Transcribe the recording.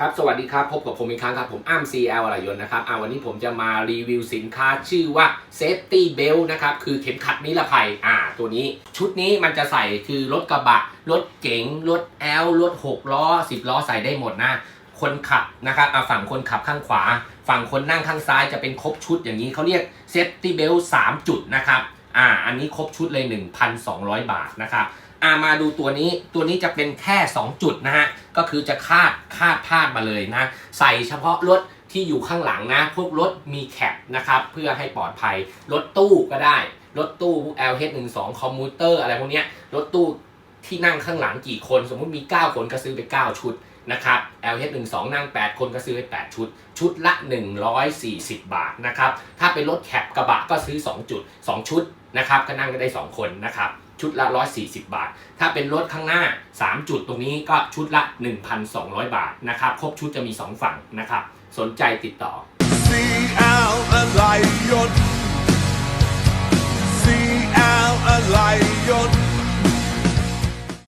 ครับ สวัสดีครับ พบกับผมอีกครั้งครับ ผมอ้ำ CL อะไรยนต์นะครับอ่าวันนี้ผมจะมารีวิวสินค้าชื่อว่า Safety Belt นะครับ คือเข็มขัดนิรภัยอ่า ตัวนี้ ชุดนี้มันจะใส่คือรถกระบะ รถเก๋ง รถแอล รถ 6 ล้อ 10 ล้อใส่ได้หมดนะ คนขับนะครับอ่าฝั่งคนขับข้างขวา ฝั่งคนนั่งข้างซ้ายจะเป็นครบชุดอย่างนี้เขาเรียก Safety Belt 3 จุดนะครับ อ่า อันนี้ครบชุดเลย 1,200 บาทนะครับอ่ามาดูตัวนี้ตัวนี้จะเป็นแค่ 2 จุดนะฮะ ก็คือจะคาดคาดพาดมาเลยนะ ใส่เฉพาะรถที่อยู่ข้างหลังนะ พวกรถมีแคปนะครับ เพื่อให้ปลอดภัย รถตู้ก็ได้ รถตู้ LH12 คอมมูเตอร์อะไรพวกเนี้ย รถตู้ ที่นั่งข้างหลังกี่คน สมมุติมี 9 คนก็ซื้อไป 9 ชุดนะครับ LH12 นั่ง 8 คนก็ซื้อไป 8 ชุด ชุดละ 140 บาทนะครับ ถ้าเป็นรถแคปกระบะก็ซื้อ 2 จุด 2 ชุดนะครับก็นั่งก็ได้ 2 คนนะครับชุดละ 140 บาท ถ้าเป็นรถข้างหน้า 3 จุดตรงนี้ก็ชุดละ 1,200 บาทนะครับ ครบชุดจะมี 2 ฝั่งนะครับ สนใจติดต่อ